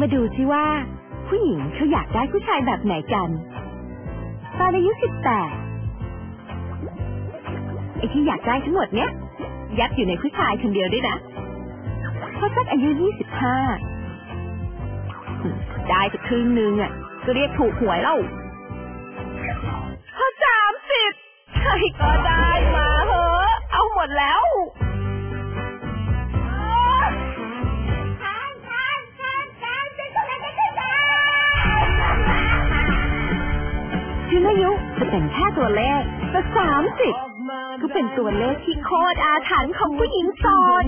มาดูสิว่า ผู้หญิงเขาอยากได้ผู้ชายแบบไหนกัน ตอนอายุสิบแปดไอ้ที่อยากได้ทั้งหมดเนี้ยยัดอยู่ในผู้ชายคนเดียวด้วยนะพอสักอายุยี่สิบห้าได้สักครึ่งนึงอะก็เรียกถูกหวยแล้ว ถึงอายุจะเป็นแค่ตัวเลขแต่สามสิบก็เป็นตัวเลขที่โคตรอาถรรพ์ของผู้หญิงโสด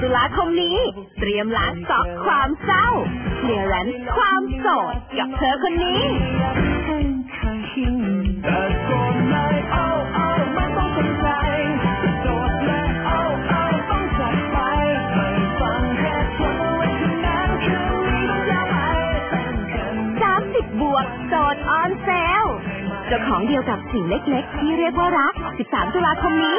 ตุลาคมนี้ เตรียมล้างซอกความเศร้าเคลียร์แลนความโสดกับเธอคนนี้ โสดออนเซลเจ้าของเดียวกับสิ่งเล็กๆ ที่เรียกว่ารัก 13 ตุลาคมนี้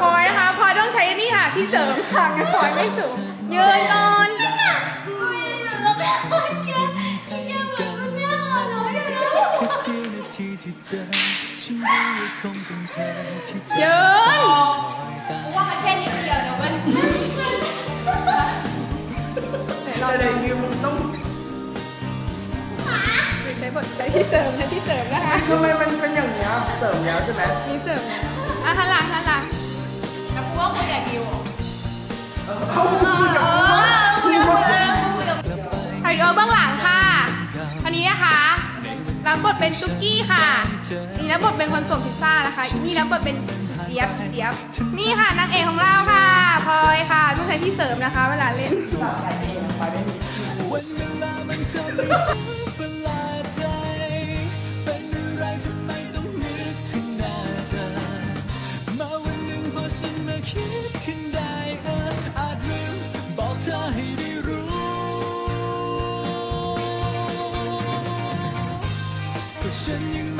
พลอยนะคะพลอยต้องใช้นี่ค่ะ ที่เสริมฉากพลอยไม่สูงยืนก่อน ทีที่เจอฉันรู้ว่าคงเป็นเธอที่จะยืนคอยตามว่ามันแค่นี้เดียวเดี๋ยวมันเดี๋ยวยูต้องใช้บทใช้ที่เสริมใช้ที่เสริมนะคะทำไมมันเป็นอย่างเนี้ยเสริมแล้วใช่ไหมที่เสริมอะหันหลังหันหลัง บบทเป็นตุ๊กกี้ค่ะ นี่รับบทเป็นคนส่งพิซซ่านะคะอีนี่รับบทเป็นเจี๊ยบอีเจี๊ยบ นี่ค่ะนางเอกของเราค่ะพลอยค่ะต้องใช้ที่เสริมนะคะ เวลาเล่น ฉันยัง